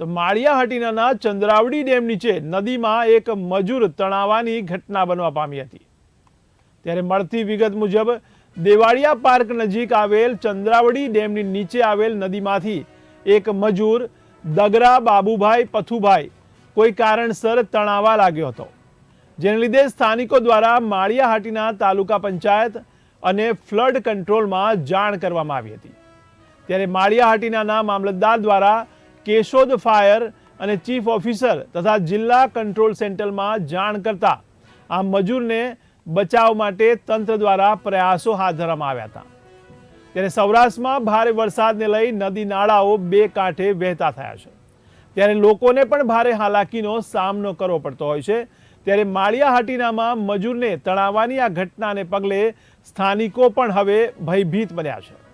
તો માળિયા હટીનાના ચંદ્રાવડી ડેમ નીચે નદીમાં એક મજૂર તણાવાની ઘટના બનવા પામી હતી. ત્યારે મળતી વિગત મુજબ દેવાળિયા પાર્ક નજીક આવેલ ચંદ્રાવડી ડેમની નીચે આવેલ નદીમાંથી એક મજૂર દગરા બાબુભાઈ પથુભાઈ કોઈ કારણસર તણાવા લાગ્યો હતો. જેને લીધે સ્થાનિકો દ્વારા માળિયા હાટીના તાલુકા પંચાયત અને ફ્લડ કંટ્રોલમાં જાણ કરવામાં આવી હતી. ત્યારે માળિયા હાટીનાના મામલતદાર દ્વારા કેશોદ ફાયર અને ચીફ ઓફિસર તથા જિલ્લા કંટ્રોલ સેન્ટરમાં જાણ કરતા આ મજૂરને બચાવ માટે તંત્ર દ્વારા પ્રયાસો હાથ ધરવામાં આવ્યા હતા. ત્યારે સૌરાષ્ટ્રમાં ભારે વરસાદને લઈ નદી નાળાઓ બે કાંઠે વહેતા થયા છે. ત્યારે લોકોને પણ ભારે હાલાકીનો સામનો કરવો પડતો હોય છે. ત્યારે માળિયા હાટીનામાં મજૂરને તણાવવાની આ ઘટનાને પગલે સ્થાનિકો પણ હવે ભયભીત બન્યા છે.